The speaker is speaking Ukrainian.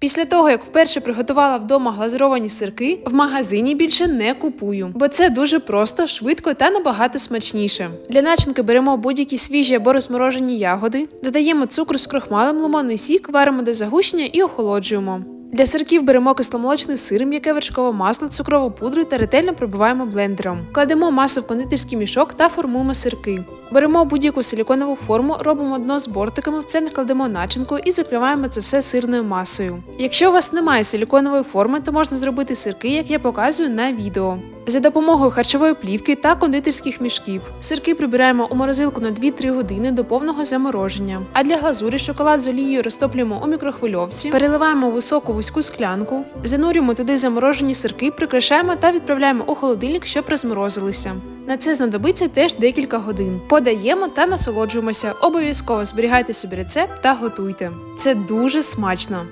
Після того, як вперше приготувала вдома глазуровані сирки, в магазині більше не купую, бо це дуже просто, швидко та набагато смачніше. Для начинки беремо будь-які свіжі або розморожені ягоди, додаємо цукор з крохмалем, лимонний сік, варимо до загущення і охолоджуємо. Для сирків беремо кисломолочний сир, м'яке вершкове масло, цукрову пудру та ретельно пробиваємо блендером. Кладемо масу в кондитерський мішок та формуємо сирки. Беремо будь-яку силіконову форму, робимо дно з бортиками, в це накладемо начинку і закриваємо це все сирною масою. Якщо у вас немає силіконової форми, то можна зробити сирки, як я показую на відео. За допомогою харчової плівки та кондитерських мішків. Сирки прибираємо у морозилку на 2-3 години до повного замороження. А для глазурі шоколад з олією розтоплюємо у мікрохвильовці, переливаємо у високу вузьку склянку, занурюємо туди заморожені сирки, прикрашаємо та відправляємо у холодильник, щоб розморозилися. На це знадобиться теж декілька годин. Подаємо та насолоджуємося. Обов'язково зберігайте собі рецепт та готуйте. Це дуже смачно.